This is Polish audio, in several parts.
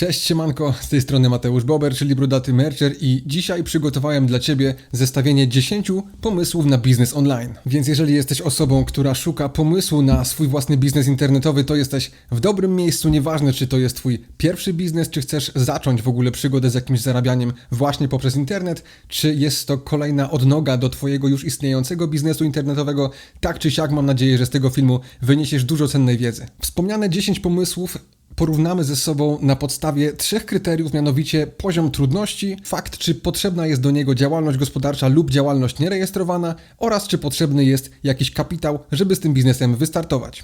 Cześć siemanko, z tej strony Mateusz Bober, czyli Brudaty Mercher i dzisiaj przygotowałem dla Ciebie zestawienie 10 pomysłów na biznes online. Więc jeżeli jesteś osobą, która szuka pomysłu na swój własny biznes internetowy, to jesteś w dobrym miejscu, nieważne czy to jest Twój pierwszy biznes, czy chcesz zacząć w ogóle przygodę z jakimś zarabianiem właśnie poprzez internet, czy jest to kolejna odnoga do Twojego już istniejącego biznesu internetowego, tak czy siak mam nadzieję, że z tego filmu wyniesiesz dużo cennej wiedzy. Wspomniane 10 pomysłów porównamy ze sobą na podstawie trzech kryteriów, mianowicie poziom trudności, fakt, czy potrzebna jest do niego działalność gospodarcza lub działalność nierejestrowana oraz czy potrzebny jest jakiś kapitał, żeby z tym biznesem wystartować.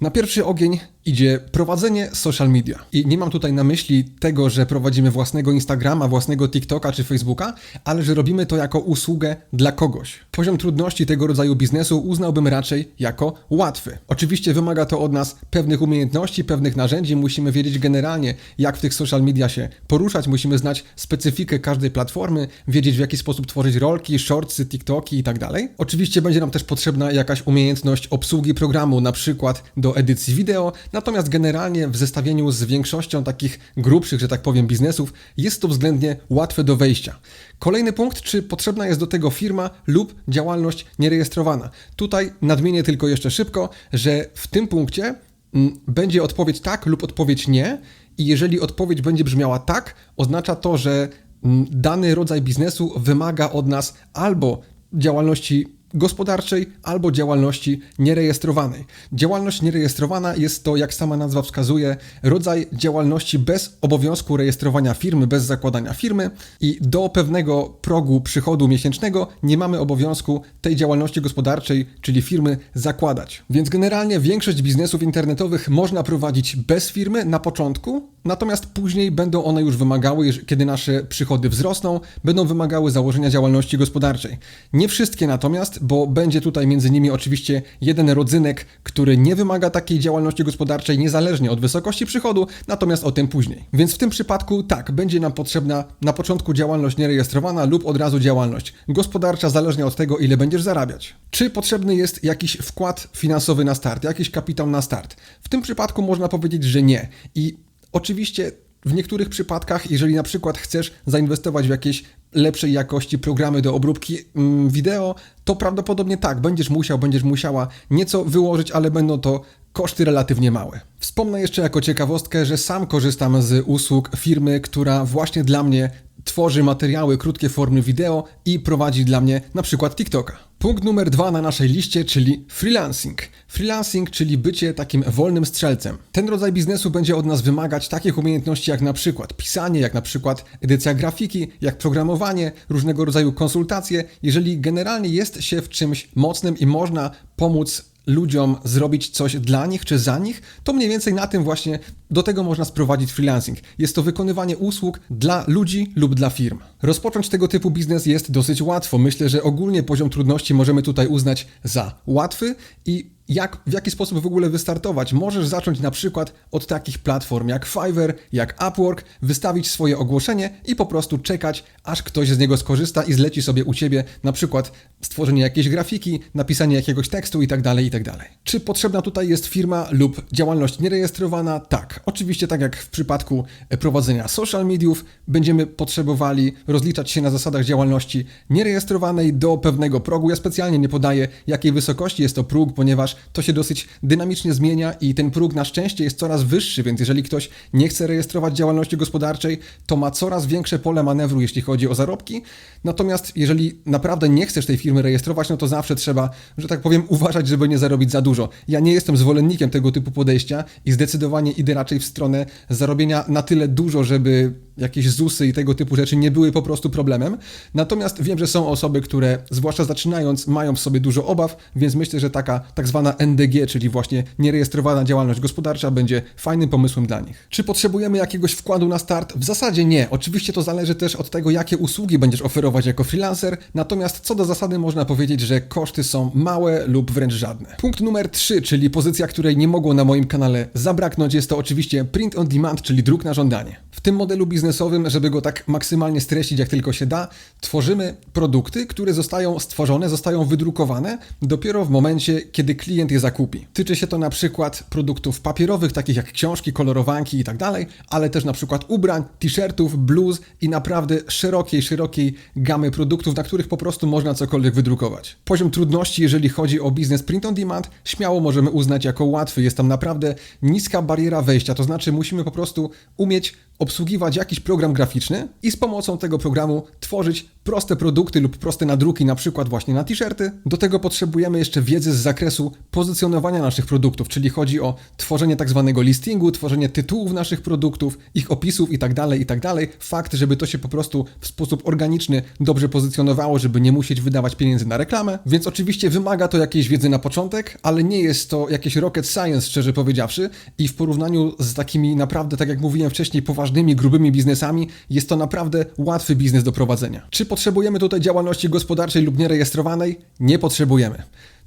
Na pierwszy ogień idzie prowadzenie social media. I nie mam tutaj na myśli tego, że prowadzimy własnego Instagrama, własnego TikToka czy Facebooka, ale że robimy to jako usługę dla kogoś. Poziom trudności tego rodzaju biznesu uznałbym raczej jako łatwy. Oczywiście wymaga to od nas pewnych umiejętności, pewnych narzędzi, musimy wiedzieć generalnie, jak w tych social media się poruszać, musimy znać specyfikę każdej platformy, wiedzieć w jaki sposób tworzyć rolki, shortsy, TikToki i tak. Oczywiście będzie nam też potrzebna jakaś umiejętność obsługi programu, na przykład do edycji wideo, natomiast generalnie w zestawieniu z większością takich grubszych, że tak powiem, biznesów jest to względnie łatwe do wejścia. Kolejny punkt, czy potrzebna jest do tego firma lub działalność nierejestrowana. Tutaj nadmienię tylko jeszcze szybko, że w tym punkcie mm, będzie odpowiedź tak lub odpowiedź nie. I jeżeli odpowiedź będzie brzmiała tak, oznacza to, że mm, dany rodzaj biznesu wymaga od nas albo działalności gospodarczej albo działalności nierejestrowanej. Działalność nierejestrowana jest to, jak sama nazwa wskazuje, rodzaj działalności bez obowiązku rejestrowania firmy, bez zakładania firmy i do pewnego progu przychodu miesięcznego nie mamy obowiązku tej działalności gospodarczej, czyli firmy, zakładać. Więc generalnie większość biznesów internetowych można prowadzić bez firmy na początku, natomiast później będą one już wymagały, kiedy nasze przychody wzrosną, będą wymagały założenia działalności gospodarczej. Nie wszystkie natomiast, bo będzie tutaj między nimi oczywiście jeden rodzynek, który nie wymaga takiej działalności gospodarczej niezależnie od wysokości przychodu, natomiast o tym później. Więc w tym przypadku tak, będzie nam potrzebna na początku działalność nierejestrowana lub od razu działalność gospodarcza, zależnie od tego, ile będziesz zarabiać. Czy potrzebny jest jakiś wkład finansowy na start, jakiś kapitał na start? W tym przypadku można powiedzieć, że nie. I oczywiście w niektórych przypadkach, jeżeli na przykład chcesz zainwestować w jakieś lepszej jakości programy do obróbki mm, wideo, to prawdopodobnie tak, będziesz musiał, będziesz musiała nieco wyłożyć, ale będą to koszty relatywnie małe. Wspomnę jeszcze jako ciekawostkę, że sam korzystam z usług firmy, która właśnie dla mnie tworzy materiały, krótkie formy wideo i prowadzi dla mnie na przykład TikToka. Punkt numer dwa na naszej liście, czyli freelancing. Freelancing, czyli bycie takim wolnym strzelcem. Ten rodzaj biznesu będzie od nas wymagać takich umiejętności jak na przykład pisanie, jak na przykład edycja grafiki, jak programowanie, różnego rodzaju konsultacje. Jeżeli generalnie jest się w czymś mocnym i można pomóc ludziom zrobić coś dla nich czy za nich, to mniej więcej na tym właśnie do tego można sprowadzić freelancing. Jest to wykonywanie usług dla ludzi lub dla firm. Rozpocząć tego typu biznes jest dosyć łatwo. Myślę, że ogólnie poziom trudności możemy tutaj uznać za łatwy i jak, w jaki sposób w ogóle wystartować. Możesz zacząć na przykład od takich platform jak Fiverr, jak Upwork, wystawić swoje ogłoszenie i po prostu czekać, aż ktoś z niego skorzysta i zleci sobie u ciebie na przykład stworzenie jakiejś grafiki, napisanie jakiegoś tekstu itd., tak itd. Tak Czy potrzebna tutaj jest firma lub działalność nierejestrowana? Tak. Oczywiście tak jak w przypadku prowadzenia social mediów, będziemy potrzebowali rozliczać się na zasadach działalności nierejestrowanej do pewnego progu. Ja specjalnie nie podaję jakiej wysokości jest to próg, ponieważ to się dosyć dynamicznie zmienia i ten próg na szczęście jest coraz wyższy, więc jeżeli ktoś nie chce rejestrować działalności gospodarczej, to ma coraz większe pole manewru, jeśli chodzi o zarobki. Natomiast jeżeli naprawdę nie chcesz tej firmy rejestrować, no to zawsze trzeba, że tak powiem, uważać, żeby nie zarobić za dużo. Ja nie jestem zwolennikiem tego typu podejścia i zdecydowanie idę raczej w stronę zarobienia na tyle dużo, żeby jakieś ZUSy i tego typu rzeczy nie były po prostu problemem. Natomiast wiem, że są osoby, które zwłaszcza zaczynając mają w sobie dużo obaw, więc myślę, że taka tak zwana NDG, czyli właśnie nierejestrowana działalność gospodarcza będzie fajnym pomysłem dla nich. Czy potrzebujemy jakiegoś wkładu na start? W zasadzie nie. Oczywiście to zależy też od tego, jakie usługi będziesz oferować jako freelancer, natomiast co do zasady można powiedzieć, że koszty są małe lub wręcz żadne. Punkt numer 3, czyli pozycja, której nie mogło na moim kanale zabraknąć, jest to oczywiście print on demand, czyli druk na żądanie. W tym modelu biznesowym, żeby go tak maksymalnie streścić jak tylko się da, tworzymy produkty, które zostają stworzone, zostają wydrukowane dopiero w momencie, kiedy klient je zakupi. Tyczy się to na przykład produktów papierowych, takich jak książki, kolorowanki i tak dalej, ale też na przykład ubrań, t-shirtów, bluz i naprawdę szerokiej, szerokiej gamy produktów, na których po prostu można cokolwiek wydrukować. Poziom trudności, jeżeli chodzi o biznes print on demand, śmiało możemy uznać jako łatwy. Jest tam naprawdę niska bariera wejścia, to znaczy musimy po prostu umieć obsługiwać jakiś program graficzny i z pomocą tego programu tworzyć proste produkty lub proste nadruki, na przykład właśnie na t-shirty. Do tego potrzebujemy jeszcze wiedzy z zakresu pozycjonowania naszych produktów, czyli chodzi o tworzenie tak zwanego listingu, tworzenie tytułów naszych produktów, ich opisów itd., tak itd. Tak Fakt, żeby to się po prostu w sposób organiczny dobrze pozycjonowało, żeby nie musieć wydawać pieniędzy na reklamę. Więc oczywiście wymaga to jakiejś wiedzy na początek, ale nie jest to jakieś rocket science, szczerze powiedziawszy, i w porównaniu z takimi naprawdę, tak jak mówiłem wcześniej, poważnymi, grubymi biznesami, jest to naprawdę łatwy biznes do prowadzenia. Czy potrzebujemy tutaj działalności gospodarczej lub nierejestrowanej? Nie potrzebujemy.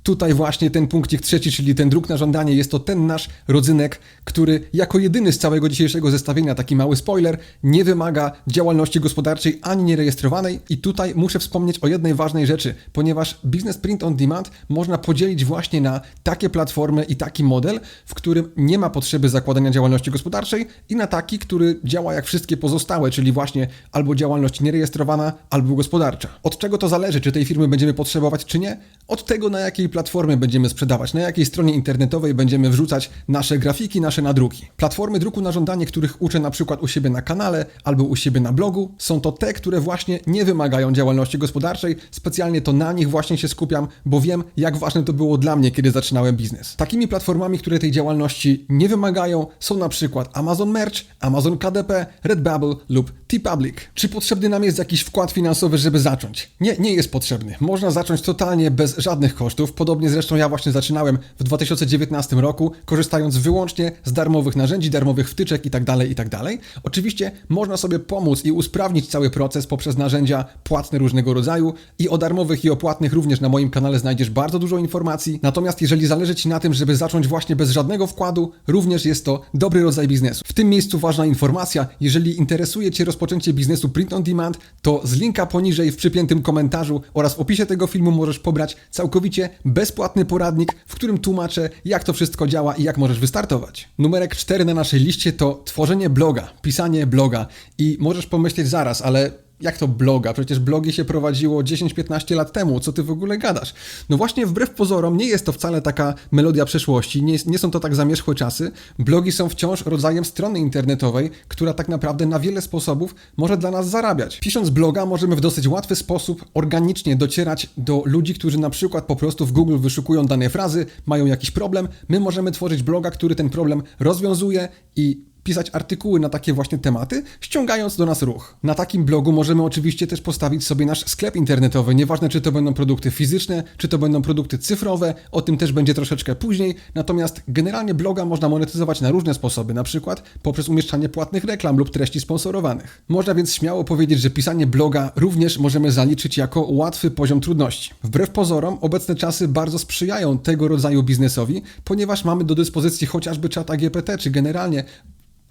Tutaj właśnie ten punkcik trzeci, czyli ten druk na żądanie, jest to ten nasz rodzynek, który jako jedyny z całego dzisiejszego zestawienia, taki mały spoiler, nie wymaga działalności gospodarczej ani nierejestrowanej. I tutaj muszę wspomnieć o jednej ważnej rzeczy, ponieważ Business Print on Demand można podzielić właśnie na takie platformy i taki model, w którym nie ma potrzeby zakładania działalności gospodarczej i na taki, który działa jak wszystkie pozostałe, czyli właśnie albo działalność nierejestrowana, albo gospodarcza. Od czego to zależy, czy tej firmy będziemy potrzebować, czy nie? Od tego, na jakiej platformie będziemy sprzedawać, na jakiej stronie internetowej będziemy wrzucać nasze grafiki, nasze nadruki. Platformy druku na żądanie, których uczę na przykład u siebie na kanale albo u siebie na blogu, są to te, które właśnie nie wymagają działalności gospodarczej. Specjalnie to na nich właśnie się skupiam, bo wiem, jak ważne to było dla mnie, kiedy zaczynałem biznes. Takimi platformami, które tej działalności nie wymagają, są na przykład Amazon Merch, Amazon KDP, Redbubble lub T-Public. Czy potrzebny nam jest jakiś wkład finansowy, żeby zacząć? Nie, nie jest potrzebny. Można zacząć totalnie bez żadnych kosztów. Podobnie zresztą ja właśnie zaczynałem w 2019 roku, korzystając wyłącznie z darmowych narzędzi, darmowych wtyczek itd., tak itd. Tak Oczywiście można sobie pomóc i usprawnić cały proces poprzez narzędzia płatne różnego rodzaju i o darmowych i o płatnych również na moim kanale znajdziesz bardzo dużo informacji. Natomiast jeżeli zależy Ci na tym, żeby zacząć właśnie bez żadnego wkładu, również jest to dobry rodzaj biznesu. W tym miejscu ważna informacja, jeżeli interesuje Cię rozpoczęcie biznesu print on demand, to z linka poniżej w przypiętym komentarzu oraz w opisie tego filmu możesz pobrać całkowicie bezpłatny poradnik, w którym tłumaczę, jak to wszystko działa i jak możesz wystartować. Numerek 4 na naszej liście to tworzenie bloga, pisanie bloga. I możesz pomyśleć zaraz, ale jak to bloga? Przecież blogi się prowadziło 10-15 lat temu, co ty w ogóle gadasz? No właśnie, wbrew pozorom, nie jest to wcale taka melodia przeszłości, nie, nie są to tak zamierzchłe czasy. Blogi są wciąż rodzajem strony internetowej, która tak naprawdę na wiele sposobów może dla nas zarabiać. Pisząc bloga, możemy w dosyć łatwy sposób organicznie docierać do ludzi, którzy na przykład po prostu w Google wyszukują dane frazy, mają jakiś problem. My możemy tworzyć bloga, który ten problem rozwiązuje i pisać artykuły na takie właśnie tematy, ściągając do nas ruch. Na takim blogu możemy oczywiście też postawić sobie nasz sklep internetowy, nieważne czy to będą produkty fizyczne, czy to będą produkty cyfrowe, o tym też będzie troszeczkę później, natomiast generalnie bloga można monetyzować na różne sposoby, na przykład poprzez umieszczanie płatnych reklam lub treści sponsorowanych. Można więc śmiało powiedzieć, że pisanie bloga również możemy zaliczyć jako łatwy poziom trudności. Wbrew pozorom, obecne czasy bardzo sprzyjają tego rodzaju biznesowi, ponieważ mamy do dyspozycji chociażby czata GPT, czy generalnie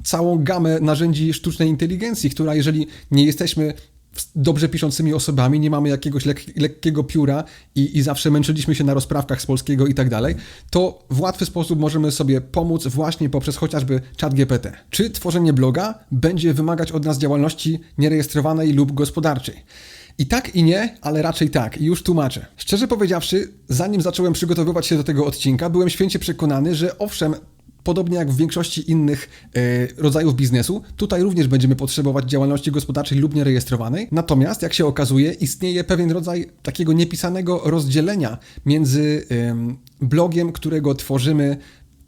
całą gamę narzędzi sztucznej inteligencji, która jeżeli nie jesteśmy dobrze piszącymi osobami, nie mamy jakiegoś lek lekkiego pióra i, i zawsze męczyliśmy się na rozprawkach z polskiego i tak dalej, to w łatwy sposób możemy sobie pomóc właśnie poprzez chociażby chat GPT. Czy tworzenie bloga będzie wymagać od nas działalności nierejestrowanej lub gospodarczej? I tak i nie, ale raczej tak. I już tłumaczę. Szczerze powiedziawszy, zanim zacząłem przygotowywać się do tego odcinka, byłem święcie przekonany, że owszem, Podobnie jak w większości innych e, rodzajów biznesu, tutaj również będziemy potrzebować działalności gospodarczej lub nierejestrowanej. Natomiast, jak się okazuje, istnieje pewien rodzaj takiego niepisanego rozdzielenia między blogiem, którego tworzymy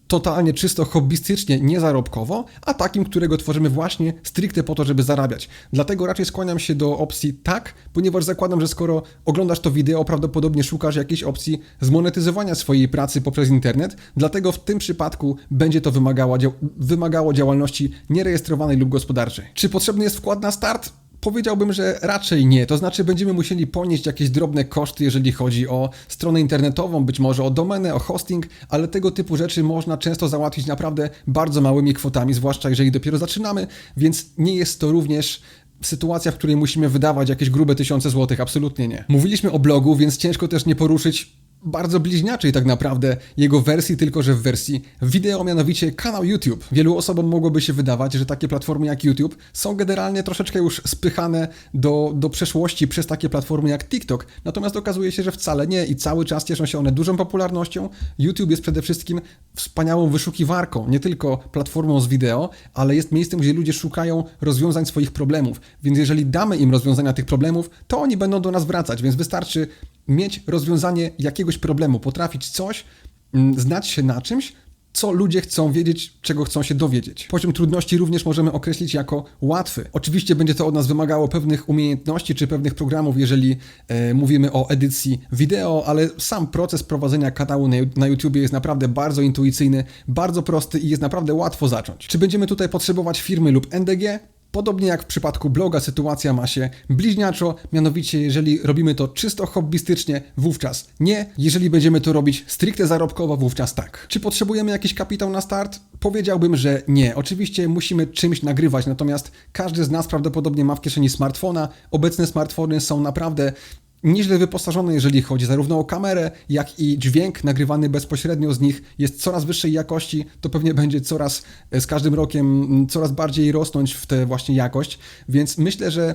totalnie czysto hobbystycznie, niezarobkowo, a takim, którego tworzymy właśnie stricte po to, żeby zarabiać. Dlatego raczej skłaniam się do opcji tak, ponieważ zakładam, że skoro oglądasz to wideo, prawdopodobnie szukasz jakiejś opcji zmonetyzowania swojej pracy poprzez internet, dlatego w tym przypadku będzie to wymagało, wymagało działalności nierejestrowanej lub gospodarczej. Czy potrzebny jest wkład na start? Powiedziałbym, że raczej nie. To znaczy, będziemy musieli ponieść jakieś drobne koszty, jeżeli chodzi o stronę internetową, być może o domenę, o hosting, ale tego typu rzeczy można często załatwić naprawdę bardzo małymi kwotami, zwłaszcza jeżeli dopiero zaczynamy, więc nie jest to również sytuacja, w której musimy wydawać jakieś grube tysiące złotych, absolutnie nie. Mówiliśmy o blogu, więc ciężko też nie poruszyć bardzo bliźniaczej tak naprawdę jego wersji, tylko że w wersji wideo, mianowicie kanał YouTube. Wielu osobom mogłoby się wydawać, że takie platformy jak YouTube są generalnie troszeczkę już spychane do, do przeszłości przez takie platformy jak TikTok, natomiast okazuje się, że wcale nie i cały czas cieszą się one dużą popularnością. YouTube jest przede wszystkim wspaniałą wyszukiwarką, nie tylko platformą z wideo, ale jest miejscem, gdzie ludzie szukają rozwiązań swoich problemów, więc jeżeli damy im rozwiązania tych problemów, to oni będą do nas wracać, więc wystarczy mieć rozwiązanie jakiegoś problemu, potrafić coś, mm, znać się na czymś, co ludzie chcą wiedzieć, czego chcą się dowiedzieć. Poziom trudności również możemy określić jako łatwy. Oczywiście będzie to od nas wymagało pewnych umiejętności czy pewnych programów, jeżeli e, mówimy o edycji wideo, ale sam proces prowadzenia kanału na, na YouTube jest naprawdę bardzo intuicyjny, bardzo prosty i jest naprawdę łatwo zacząć. Czy będziemy tutaj potrzebować firmy lub NDG? Podobnie jak w przypadku bloga, sytuacja ma się bliźniaczo, mianowicie jeżeli robimy to czysto hobbystycznie, wówczas nie. Jeżeli będziemy to robić stricte zarobkowo, wówczas tak. Czy potrzebujemy jakiś kapitał na start? Powiedziałbym, że nie. Oczywiście musimy czymś nagrywać, natomiast każdy z nas prawdopodobnie ma w kieszeni smartfona. Obecne smartfony są naprawdę nieźle wyposażone, jeżeli chodzi zarówno o kamerę, jak i dźwięk nagrywany bezpośrednio z nich jest coraz wyższej jakości, to pewnie będzie coraz z każdym rokiem coraz bardziej rosnąć w tę właśnie jakość, więc myślę, że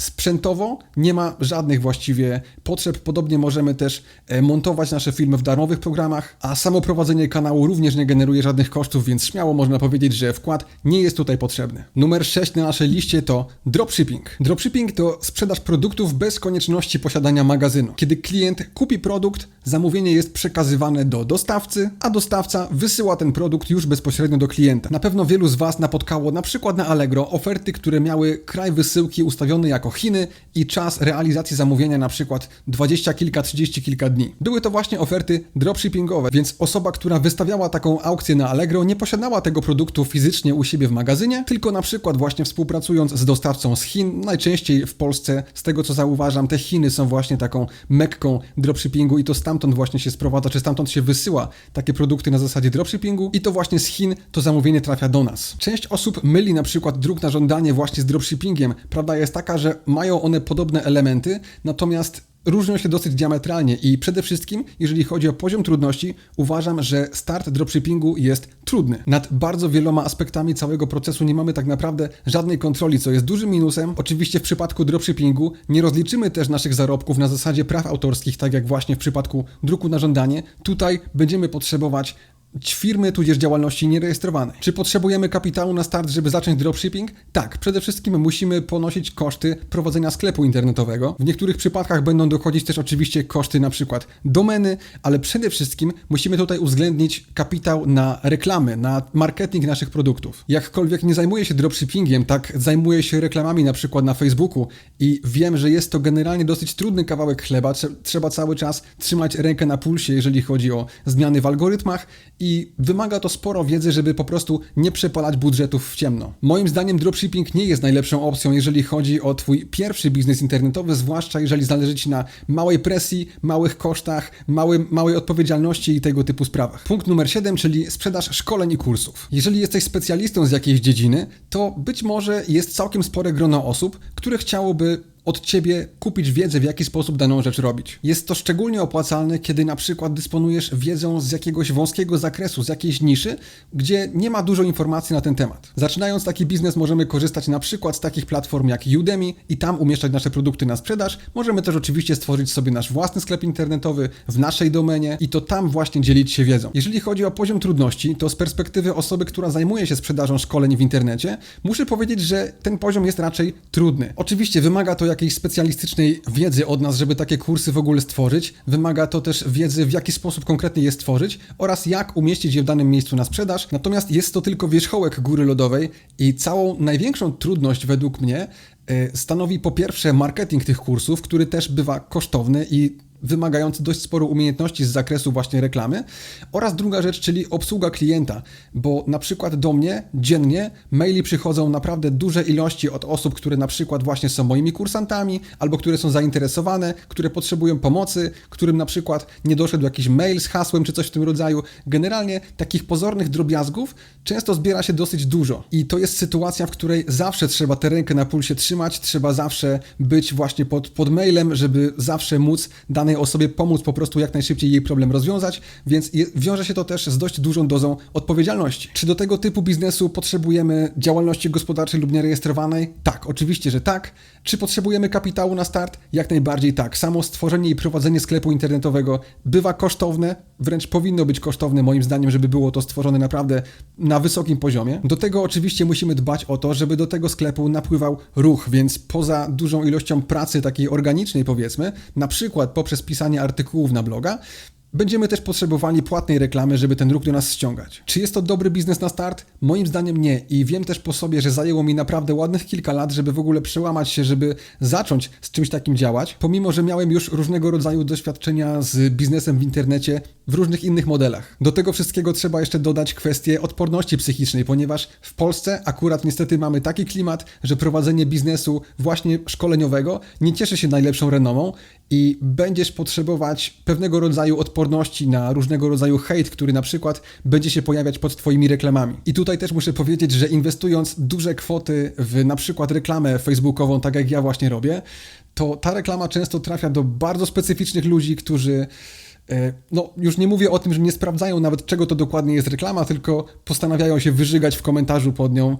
Sprzętowo nie ma żadnych właściwie potrzeb. Podobnie możemy też e, montować nasze filmy w darmowych programach, a samo prowadzenie kanału również nie generuje żadnych kosztów, więc śmiało można powiedzieć, że wkład nie jest tutaj potrzebny. Numer 6 na naszej liście to dropshipping. Dropshipping to sprzedaż produktów bez konieczności posiadania magazynu. Kiedy klient kupi produkt, zamówienie jest przekazywane do dostawcy, a dostawca wysyła ten produkt już bezpośrednio do klienta. Na pewno wielu z Was napotkało na przykład na Allegro oferty, które miały kraj wysyłki ustawiony jako Chiny i czas realizacji zamówienia na przykład 20 kilka, 30 kilka dni. Były to właśnie oferty dropshippingowe, więc osoba, która wystawiała taką aukcję na Allegro nie posiadała tego produktu fizycznie u siebie w magazynie, tylko na przykład właśnie współpracując z dostawcą z Chin, najczęściej w Polsce, z tego co zauważam, te Chiny są właśnie taką mekką dropshippingu i to stamtąd właśnie się sprowadza, czy stamtąd się wysyła takie produkty na zasadzie dropshippingu i to właśnie z Chin to zamówienie trafia do nas. Część osób myli na przykład druk na żądanie właśnie z dropshippingiem. Prawda jest taka, że mają one podobne elementy, natomiast różnią się dosyć diametralnie i przede wszystkim, jeżeli chodzi o poziom trudności, uważam, że start dropshippingu jest trudny. Nad bardzo wieloma aspektami całego procesu nie mamy tak naprawdę żadnej kontroli, co jest dużym minusem. Oczywiście w przypadku dropshippingu nie rozliczymy też naszych zarobków na zasadzie praw autorskich, tak jak właśnie w przypadku druku na żądanie. Tutaj będziemy potrzebować firmy tudzież działalności nierejestrowanej. Czy potrzebujemy kapitału na start, żeby zacząć dropshipping? Tak, przede wszystkim musimy ponosić koszty prowadzenia sklepu internetowego. W niektórych przypadkach będą dochodzić też oczywiście koszty na przykład domeny, ale przede wszystkim musimy tutaj uwzględnić kapitał na reklamy, na marketing naszych produktów. Jakkolwiek nie zajmuję się dropshippingiem, tak zajmuję się reklamami na przykład na Facebooku i wiem, że jest to generalnie dosyć trudny kawałek chleba. Trzeba cały czas trzymać rękę na pulsie, jeżeli chodzi o zmiany w algorytmach i wymaga to sporo wiedzy, żeby po prostu nie przepalać budżetów w ciemno. Moim zdaniem dropshipping nie jest najlepszą opcją, jeżeli chodzi o Twój pierwszy biznes internetowy, zwłaszcza jeżeli zależy Ci na małej presji, małych kosztach, małym, małej odpowiedzialności i tego typu sprawach. Punkt numer 7, czyli sprzedaż szkoleń i kursów. Jeżeli jesteś specjalistą z jakiejś dziedziny, to być może jest całkiem spore grono osób, które chciałoby od ciebie kupić wiedzę, w jaki sposób daną rzecz robić. Jest to szczególnie opłacalne, kiedy na przykład dysponujesz wiedzą z jakiegoś wąskiego zakresu, z jakiejś niszy, gdzie nie ma dużo informacji na ten temat. Zaczynając taki biznes, możemy korzystać na przykład z takich platform jak Udemy i tam umieszczać nasze produkty na sprzedaż. Możemy też oczywiście stworzyć sobie nasz własny sklep internetowy w naszej domenie i to tam właśnie dzielić się wiedzą. Jeżeli chodzi o poziom trudności, to z perspektywy osoby, która zajmuje się sprzedażą szkoleń w internecie, muszę powiedzieć, że ten poziom jest raczej trudny. Oczywiście wymaga to jakiejś specjalistycznej wiedzy od nas, żeby takie kursy w ogóle stworzyć. Wymaga to też wiedzy, w jaki sposób konkretnie je stworzyć oraz jak umieścić je w danym miejscu na sprzedaż. Natomiast jest to tylko wierzchołek góry lodowej i całą największą trudność według mnie e, stanowi po pierwsze marketing tych kursów, który też bywa kosztowny i wymagający dość sporo umiejętności z zakresu właśnie reklamy. Oraz druga rzecz, czyli obsługa klienta, bo na przykład do mnie dziennie maili przychodzą naprawdę duże ilości od osób, które na przykład właśnie są moimi kursantami, albo które są zainteresowane, które potrzebują pomocy, którym na przykład nie doszedł jakiś mail z hasłem czy coś w tym rodzaju. Generalnie takich pozornych drobiazgów często zbiera się dosyć dużo i to jest sytuacja, w której zawsze trzeba tę rękę na pulsie trzymać, trzeba zawsze być właśnie pod, pod mailem, żeby zawsze móc danej osobie pomóc po prostu jak najszybciej jej problem rozwiązać, więc wiąże się to też z dość dużą dozą odpowiedzialności. Czy do tego typu biznesu potrzebujemy działalności gospodarczej lub nierejestrowanej? Tak, oczywiście, że tak. Czy potrzebujemy kapitału na start? Jak najbardziej tak. Samo stworzenie i prowadzenie sklepu internetowego bywa kosztowne, wręcz powinno być kosztowne moim zdaniem, żeby było to stworzone naprawdę na wysokim poziomie. Do tego oczywiście musimy dbać o to, żeby do tego sklepu napływał ruch, więc poza dużą ilością pracy takiej organicznej powiedzmy, na przykład poprzez pisanie artykułów na bloga, Będziemy też potrzebowali płatnej reklamy, żeby ten ruch do nas ściągać. Czy jest to dobry biznes na start? Moim zdaniem nie i wiem też po sobie, że zajęło mi naprawdę ładnych kilka lat, żeby w ogóle przełamać się, żeby zacząć z czymś takim działać, pomimo, że miałem już różnego rodzaju doświadczenia z biznesem w internecie w różnych innych modelach. Do tego wszystkiego trzeba jeszcze dodać kwestię odporności psychicznej, ponieważ w Polsce akurat niestety mamy taki klimat, że prowadzenie biznesu właśnie szkoleniowego nie cieszy się najlepszą renomą i będziesz potrzebować pewnego rodzaju odporności na różnego rodzaju hejt, który na przykład będzie się pojawiać pod Twoimi reklamami. I tutaj też muszę powiedzieć, że inwestując duże kwoty w na przykład reklamę facebookową, tak jak ja właśnie robię, to ta reklama często trafia do bardzo specyficznych ludzi, którzy e, no, już nie mówię o tym, że nie sprawdzają nawet czego to dokładnie jest reklama, tylko postanawiają się wyżygać w komentarzu pod nią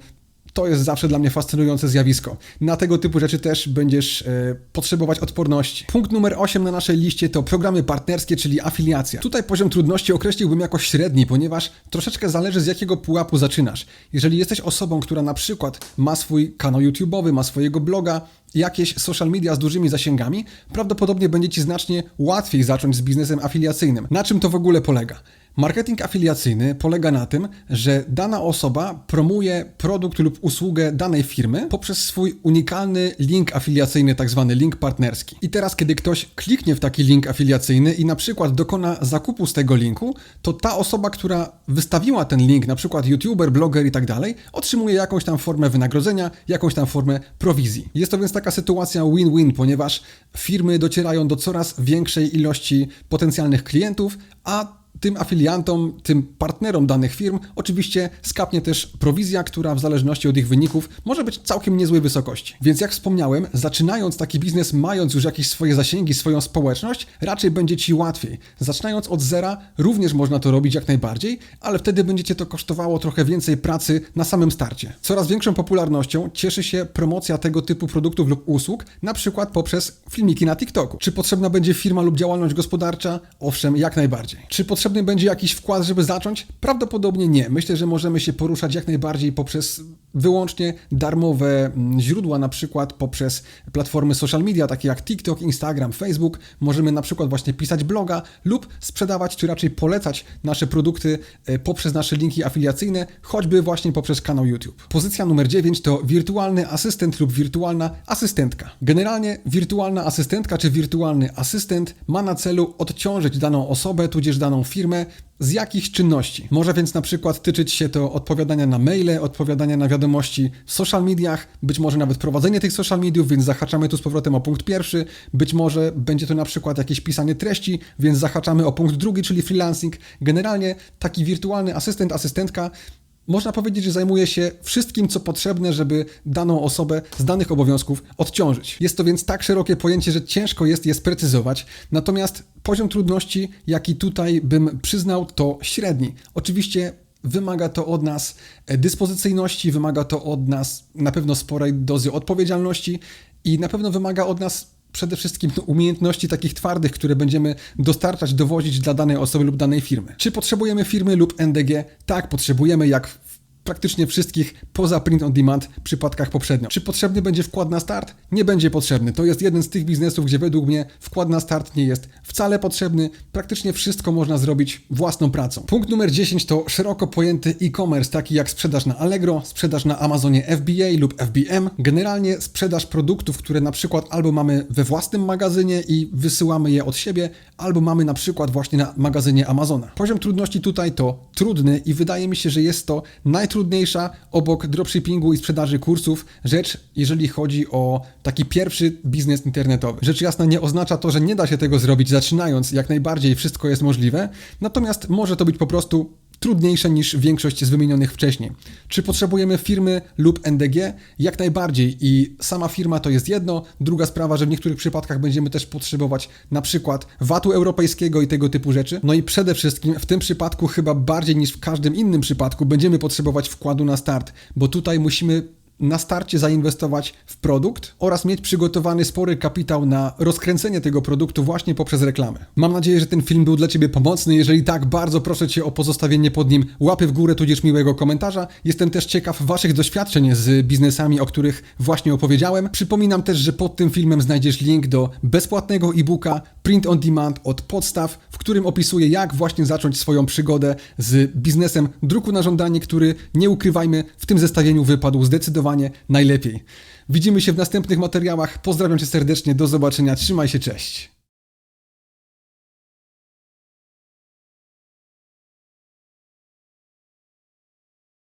to jest zawsze dla mnie fascynujące zjawisko. Na tego typu rzeczy też będziesz e, potrzebować odporności. Punkt numer 8 na naszej liście to programy partnerskie, czyli afiliacja. Tutaj poziom trudności określiłbym jako średni, ponieważ troszeczkę zależy z jakiego pułapu zaczynasz. Jeżeli jesteś osobą, która na przykład ma swój kanał YouTube'owy, ma swojego bloga, jakieś social media z dużymi zasięgami, prawdopodobnie będzie Ci znacznie łatwiej zacząć z biznesem afiliacyjnym. Na czym to w ogóle polega? Marketing afiliacyjny polega na tym, że dana osoba promuje produkt lub usługę danej firmy poprzez swój unikalny link afiliacyjny, tak zwany link partnerski. I teraz, kiedy ktoś kliknie w taki link afiliacyjny i na przykład dokona zakupu z tego linku, to ta osoba, która wystawiła ten link, na przykład youtuber, bloger i tak dalej, otrzymuje jakąś tam formę wynagrodzenia, jakąś tam formę prowizji. Jest to więc taka sytuacja win-win, ponieważ firmy docierają do coraz większej ilości potencjalnych klientów, a tym afiliantom, tym partnerom danych firm oczywiście skapnie też prowizja, która w zależności od ich wyników może być całkiem niezłej wysokości. Więc jak wspomniałem, zaczynając taki biznes, mając już jakieś swoje zasięgi, swoją społeczność, raczej będzie Ci łatwiej. Zaczynając od zera, również można to robić jak najbardziej, ale wtedy będzie Cię to kosztowało trochę więcej pracy na samym starcie. Coraz większą popularnością cieszy się promocja tego typu produktów lub usług, na przykład poprzez filmiki na TikToku. Czy potrzebna będzie firma lub działalność gospodarcza? Owszem, jak najbardziej. Czy potrzebna potrzebny będzie jakiś wkład, żeby zacząć? Prawdopodobnie nie. Myślę, że możemy się poruszać jak najbardziej poprzez wyłącznie darmowe mm, źródła, na przykład poprzez platformy social media, takie jak TikTok, Instagram, Facebook. Możemy na przykład właśnie pisać bloga lub sprzedawać, czy raczej polecać nasze produkty e, poprzez nasze linki afiliacyjne, choćby właśnie poprzez kanał YouTube. Pozycja numer 9 to wirtualny asystent lub wirtualna asystentka. Generalnie wirtualna asystentka czy wirtualny asystent ma na celu odciążyć daną osobę, tudzież daną firmę z jakich czynności. Może więc na przykład tyczyć się to odpowiadania na maile, odpowiadania na wiadomości w social mediach, być może nawet prowadzenie tych social mediów, więc zahaczamy tu z powrotem o punkt pierwszy, być może będzie to na przykład jakieś pisanie treści, więc zahaczamy o punkt drugi, czyli freelancing. Generalnie taki wirtualny asystent, asystentka można powiedzieć, że zajmuje się wszystkim, co potrzebne, żeby daną osobę z danych obowiązków odciążyć. Jest to więc tak szerokie pojęcie, że ciężko jest je sprecyzować, natomiast poziom trudności, jaki tutaj bym przyznał, to średni. Oczywiście Wymaga to od nas dyspozycyjności, wymaga to od nas na pewno sporej dozy odpowiedzialności i na pewno wymaga od nas przede wszystkim umiejętności takich twardych, które będziemy dostarczać, dowozić dla danej osoby lub danej firmy. Czy potrzebujemy firmy lub NDG? Tak, potrzebujemy jak praktycznie wszystkich poza print on demand przypadkach poprzednio. Czy potrzebny będzie wkład na start? Nie będzie potrzebny. To jest jeden z tych biznesów, gdzie według mnie wkład na start nie jest wcale potrzebny. Praktycznie wszystko można zrobić własną pracą. Punkt numer 10 to szeroko pojęty e-commerce, taki jak sprzedaż na Allegro, sprzedaż na Amazonie FBA lub FBM. Generalnie sprzedaż produktów, które na przykład albo mamy we własnym magazynie i wysyłamy je od siebie, albo mamy na przykład właśnie na magazynie Amazona. Poziom trudności tutaj to trudny i wydaje mi się, że jest to najtrudniejsza obok dropshippingu i sprzedaży kursów rzecz, jeżeli chodzi o taki pierwszy biznes internetowy. Rzecz jasna nie oznacza to, że nie da się tego zrobić zaczynając, jak najbardziej wszystko jest możliwe, natomiast może to być po prostu trudniejsze niż większość z wymienionych wcześniej. Czy potrzebujemy firmy lub NDG? Jak najbardziej i sama firma to jest jedno. Druga sprawa, że w niektórych przypadkach będziemy też potrzebować na przykład VAT-u europejskiego i tego typu rzeczy. No i przede wszystkim w tym przypadku chyba bardziej niż w każdym innym przypadku będziemy potrzebować wkładu na start, bo tutaj musimy na starcie zainwestować w produkt oraz mieć przygotowany spory kapitał na rozkręcenie tego produktu właśnie poprzez reklamę. Mam nadzieję, że ten film był dla Ciebie pomocny. Jeżeli tak, bardzo proszę Cię o pozostawienie pod nim łapy w górę, tudzież miłego komentarza. Jestem też ciekaw Waszych doświadczeń z biznesami, o których właśnie opowiedziałem. Przypominam też, że pod tym filmem znajdziesz link do bezpłatnego e-booka Print on Demand od podstaw, w którym opisuję, jak właśnie zacząć swoją przygodę z biznesem druku na żądanie, który, nie ukrywajmy, w tym zestawieniu wypadł zdecydowanie najlepiej. Widzimy się w następnych materiałach. Pozdrawiam Cię serdecznie, do zobaczenia, trzymaj się, cześć.